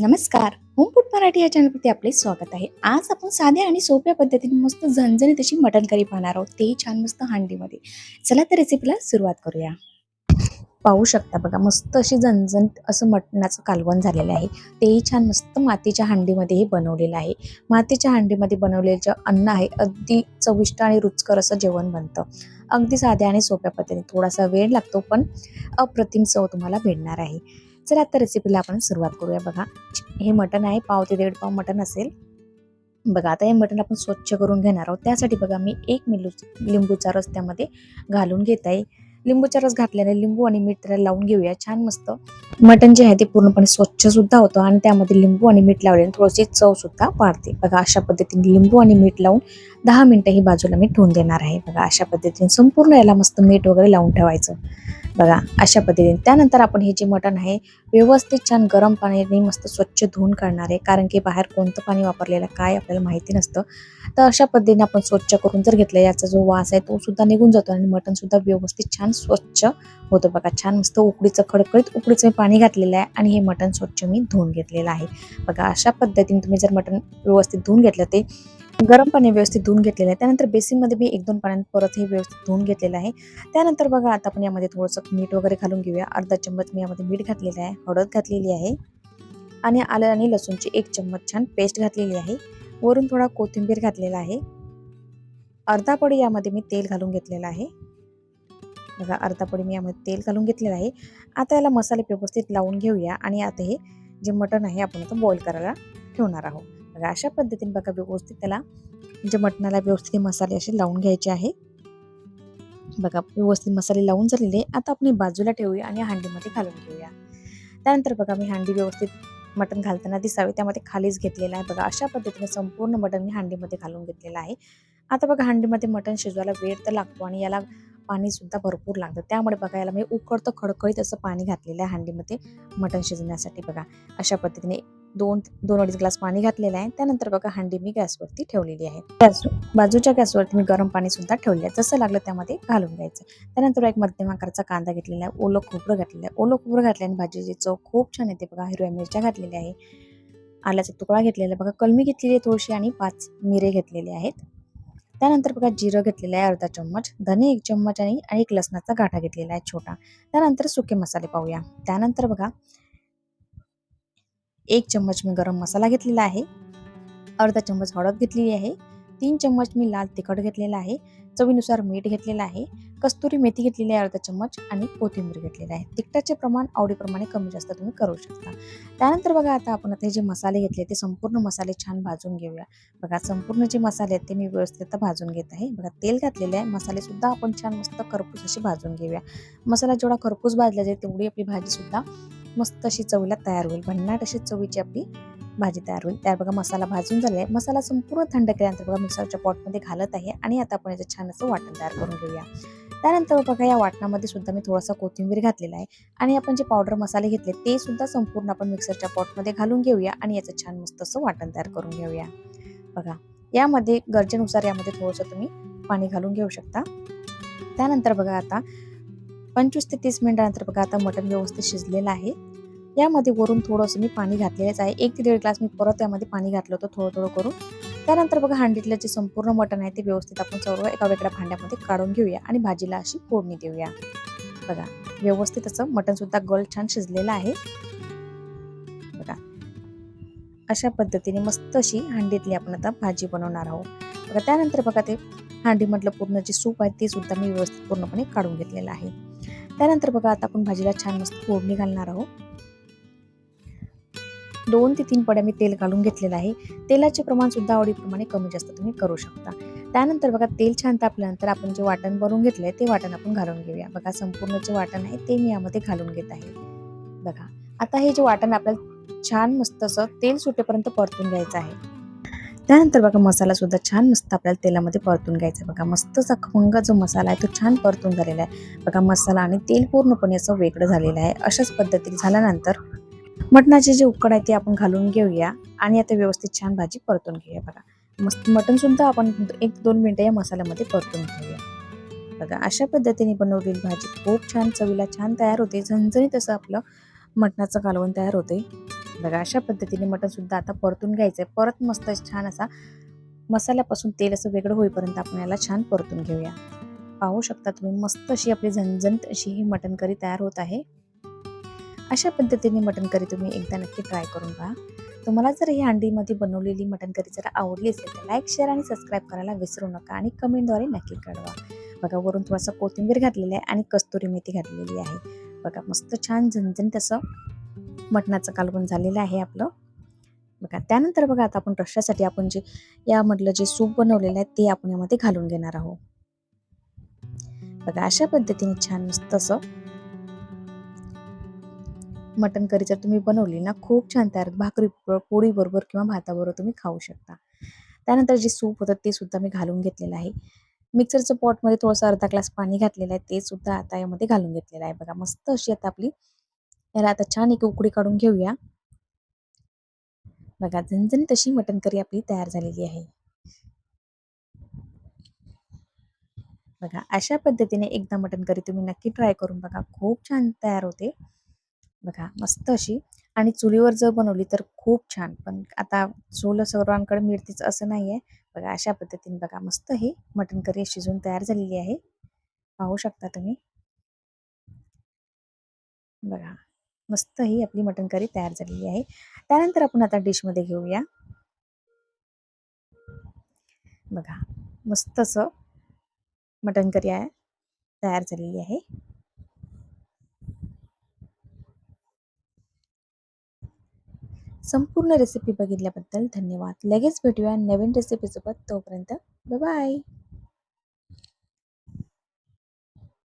नमस्कार. होमफूड मराठी या चॅनलवरती आपले स्वागत आहे. आज आपण साध्या आणि सोप्या पद्धतीने मस्त झणझणीत अशी मटण करी पाहणार आहोत. तेही छान मस्त हांडीमध्ये. चला तर रेसिपीला सुरुवात करूया. पाहू शकता बघा मस्त अशी झणझणीत असं मटणाचं कालवण झालेलं आहे. तेही छान मस्त मातीच्या हांडीमध्ये हे बनवलेलं आहे. मातीच्या हांडीमध्ये बनवलेलं जे अन्न आहे अगदी चविष्ट आणि रुचकर असं जेवण बनतं. अगदी साध्या आणि सोप्या पद्धतीने. थोडासा वेळ लागतो पण अप्रतिम चव तुम्हाला भेटणार आहे. चला आता रेसिपीला आपण सुरुवात करूया. बघा हे मटण आहे पाव ते दीड पाव मटण असेल. बघा आता हे मटण आपण स्वच्छ करून घेणार आहोत. त्यासाठी बघा मी एक मिलू लिंबूचा रस त्यामध्ये घालून घेत. आहे लिंबूचा रस घातल्याने लिंबू आणि मीठ त्याला लावून घेऊया. छान मस्त. मटण जे आहे ते पूर्णपणे स्वच्छ सुद्धा होतं आणि त्यामध्ये लिंबू आणि मीठ लावल्याने थोडीशी चव सुद्धा वाढते. बघा अशा पद्धतीने लिंबू आणि मीठ लावून दहा मिनिटं ही बाजूला मी ठेवून देणार आहे. बघा अशा पद्धतीने संपूर्ण याला मस्त मीठ वगैरे लावून ठेवायचं. बघा अशा पद्धतीने. त्यानंतर आपण हे जे मटण आहे व्यवस्थित छान गरम पाण्याने मस्त स्वच्छ धुवून काढणार आहे. कारण की बाहेर कोणतं पाणी वापरलेलं काय आपल्याला माहिती नसतं. तर अशा पद्धतीने आपण स्वच्छ करून जर घेतलं याचा जो वास आहे तो सुद्धा निघून जातो आणि मटण सुद्धा व्यवस्थित छान स्वच्छ होतं. बघा छान मस्त उकडीचं खडखडीत उकडीचं मी पाणी घातलेलं आहे आणि हे मटण स्वच्छ मी धुवून घेतलेलं आहे. बघा अशा पद्धतीने तुम्ही जर मटण व्यवस्थित धुवून घेतलं ते गरम पाणी व्यवस्थित धुवून घेतलेलं आहे. त्यानंतर बेसिनमध्ये मी एक दोन पाण्यात परत हे व्यवस्थित धुवून घेतलेलं आहे. त्यानंतर बघा आता आपण यामध्ये थोडंसं मीठ वगैरे घालून घेऊया. अर्धा चम्मच मी यामध्ये मीठ घातलेलं आहे. हळद घातलेली आहे. आणि आलं आणि लसूणची एक चम्मच छान पेस्ट घातलेली आहे. वरून थोडा कोथिंबीर घातलेला आहे. अर्धा पडी यामध्ये मी तेल घालून घेतलेलं आहे. बघा अर्धा पडी मी यामध्ये तेल घालून घेतलेलं आहे. आता याला मसाले व्यवस्थित लावून घेऊया. आणि आता हे जे मटण आहे आपण आता बॉईल करायला ठेवणार आहोत. बघा अशा पद्धतीने बघा व्यवस्थित त्याला म्हणजे मटणाला व्यवस्थित मसाले असे लावून घ्यायचे आहे. बघा व्यवस्थित मसाले लावून झालेले आता आपण बाजूला ठेवूया आणि हांडीमध्ये घालून घेऊया. त्यानंतर बघा मी हांडी व्यवस्थित मटण घालताना दिसावे. त्यामध्ये खालीच घेतलेला आहे बघा. अशा पद्धतीने संपूर्ण मटण मी हांडीमध्ये घालून घेतलेलं आहे. आता बघा हांडीमध्ये मटण शिजवायला वेळ तर लागतो आणि याला पाणीसुद्धा भरपूर लागतं. त्यामुळे बघा याला मी उकडतं खडखडीत असं पाणी घातलेलं आहे हांडीमध्ये मटण शिजवण्यासाठी बघा. अशा पद्धतीने दोन दोन अडीच ग्लास पाणी घातलेलं आहे. त्यानंतर बघा हांडी मी गॅसवरती ठेवलेली आहे. गॅस बाजूच्या गॅसवरती मी गरम पाणी सुद्धा ठेवले आहे. जसं लागलं त्यामध्ये घालून घ्यायचं. त्यानंतर एक मध्यम आकाराचा कांदा घेतलेला आहे. ओलं खोबरं घातलेलं आहे. ओलं खोबरं घातल्याने भाजीची चव खूप छान येते. बघा हिरव्या मिरच्या घातलेल्या आहे. आल्याचा तुकडा घेतलेला आहे. बघा कलमी घेतलेली आहे थोडीशी आणि पाच मिरे घेतलेले आहेत. त्यानंतर बघा जिरं घेतलेलं आहे अर्धा चम्मच. धने एक चम्मच आणि आणि एक लसणाचा गाठा घेतलेला आहे छोटा. त्यानंतर सुके मसाले पाहूया. त्यानंतर बघा एक चम्मच मी गरम मसाला घेतलेला आहे. अर्धा चम्मच हळद घेतलेली आहे. तीन चम्मच मी लाल तिखट घेतलेला आहे. चवीनुसार मीठ घेतलेलं आहे. कस्तुरी मेथी घेतलेली आहे अर्धा चम्मच आणि कोथिंबीर घेतलेली आहे. तिखटाचे प्रमाण आवडीप्रमाणे कमी जास्त तुम्ही करू शकता. त्यानंतर बघा आता आपण आता हे जे मसाले घेतले ते संपूर्ण मसाले छान भाजून घेऊया. बघा संपूर्ण जे मसाले आहेत ते मी व्यवस्थित भाजून घेत आहे. बघा तेल घातलेले आहे. मसाले सुद्धा आपण छान मस्त खरपूस असे भाजून घेऊया. मसाला जेवढा खरपूस भाजला जाईल तेवढी आपली भाजी सुद्धा मस्त अशी चवीला तयार होईल. भन्नाट अशी चवीची आपली भाजी तयार होईल. त्यावर बघा मसाला भाजून झालाय मसाला संपूर्ण थंड केल्यानंतर बघा मिक्सरच्या पॉटमध्ये घालत आहे आणि आता आपण याचं छान असं वाटण तयार करून घेऊया. त्यानंतर बघा या वाटणामध्ये सुद्धा मी थोडासा कोथिंबीर घातलेला आहे आणि आपण जे पावडर मसाले घेतले ते सुद्धा संपूर्ण आपण मिक्सरच्या पॉटमध्ये घालून घेऊया आणि याचं छान मस्त असं वाटण तयार करून घेऊया. बघा यामध्ये गरजेनुसार यामध्ये थोडंसं तुम्ही पाणी घालून घेऊ शकता. त्यानंतर बघा आता पंचवीस ते तीस मिनिटानंतर बघा आता मटण व्यवस्थित शिजलेलं आहे. यामध्ये वरून थोडंसं मी पाणी घातलेलंच आहे. एक ते दीड ग्लास मी परत त्यामध्ये पाणी घातलं होतं थोडं थोडं करून. त्यानंतर बघा हांडीतलं जे संपूर्ण मटण आहे ते व्यवस्थित आपण सर्व एका वेगळ्या भांड्यामध्ये काढून घेऊया आणि भाजीला अशी फोडणी देऊया. बघा व्यवस्थित असं मटण सुद्धा गल छान शिजलेलं आहे. बघा अशा पद्धतीने मस्त अशी हांडीतली आपण आता भाजी बनवणार आहोत. बघा त्यानंतर बघा ते हांडीमधलं पूर्ण जे सूप आहे ते सुद्धा मी व्यवस्थित पूर्णपणे काढून घेतलेलं आहे. त्यानंतर बघा आता आपण भाजीला छान मस्त फोडणी घालणार आहोत. दोन ते तीन पड्या मी तेल घालून घेतलेलं आहे. तेलाचे प्रमाण सुद्धा आवडीप्रमाणे कमी जास्त तुम्ही करू शकता. त्यानंतर बघा तेल छान तापल्यानंतर आपण जे वाटण बनवून घेतलंय ते वाटण आपण घालून घेऊया. बघा संपूर्ण जे वाटण आहे ते मी यामध्ये घालून घेत आहे. बघा आता हे जे वाटण आपल्याला छान मस्त असं तेल सुटेपर्यंत परतून घ्यायचं आहे. त्यानंतर बघा मसालासुद्धा छान मस्त आपल्याला तेलामध्ये परतून घ्यायचा बघा मस्तचा खमंग जो मसाला आहे तो छान परतून झालेला आहे. बघा मसाला आणि तेल पूर्णपणे असं वेगळं झालेलं आहे. अशाच पद्धतीने झाल्यानंतर मटणाचे जे उकड आहे ते आपण घालून घेऊया आणि आता व्यवस्थित छान भाजी परतून घेऊया बघा. मस्त मटणसुद्धा आपण एक दोन मिनटं या मसाल्यामध्ये परतून घेऊया. बघा अशा पद्धतीने बनवलेली भाजी खूप छान चवीला छान तयार होते. झणझणीत असं आपलं मटणाचं कालवण तयार होते. बघा अशा पद्धतीने मटण सुद्धा आता परतून घ्यायचंय. परत मस्त छान असा मसाल्यापासून तेल असं वेगळं होईपर्यंत आपण याला छान परतून घेऊया. पाहू शकता तुम्ही मस्त अशी आपली झणझणीत अशी ही मटण करी तयार होत आहे. अशा पद्धतीने मटण करी तुम्ही एकदा नक्की ट्राय करून पहा. तुम्हाला जर ही अंडीमध्ये बनवलेली मटण करी जर आवडली असेल तर लाईक शेअर आणि सबस्क्राईब करायला विसरू नका आणि कमेंटद्वारे नक्की कळवा. बघा वरून थोडासा कोथिंबीर घातलेला आहे आणि कस्तुरी मेथी घातलेली आहे. बघा मस्त छान झणझणीत असं मटणाचं कालवण झालेलं आहे आपलं. बघा त्यानंतर बघा आता आपण रश्श्यासाठी आपण जे यामधलं जे सूप बनवलेलं आहे ते आपण यामध्ये घालून घेणार आहोत. बघा अशा पद्धतीने छान तसं मटन करी जर तुम्ही बनवली ना खूप छान तयार भाकरी पोळी बरोबर किंवा भाताबरोबर तुम्ही खाऊ शकता. त्यानंतर जे सूप होतं ते सुद्धा मी घालून घेतलेलं आहे. मिक्सरचं पॉटमध्ये थोडंसं अर्धा ग्लास पाणी घातलेलं आहे ते सुद्धा आता यामध्ये घालून घेतलेलं आहे. बघा मस्त अशी आता आपली याला आता छान एक उकडी काढून घेऊया. बघा झणझणीत तशी मटन करी आपली तयार झालेली आहे. बघा अशा पद्धतीने एकदा मटन करी तुम्ही नक्की ट्राय करून बघा. खूप छान तयार होते. बघा मस्त अशी. आणि चुलीवर जर बनवली तर खूप छान. पण आता चूल सर्वांकडे मिळतेच असं नाही आहे बघा अशा पद्धतीने बघा मस्त ही मटन करी शिजून तयार झालेली आहे. पाहू शकता तुम्ही. बघा मस्त ही आपली मटन करी तयार झालेली आहे. त्यानंतर आपण आता डिशमध्ये घेऊया. बघा मस्त असं मटन करी आहे तयार झालेली आहे. संपूर्ण रेसिपी बघितल्याबद्दल धन्यवाद. लगेच भेटूया नवीन रेसिपीसोबत तोपर्यंत बाय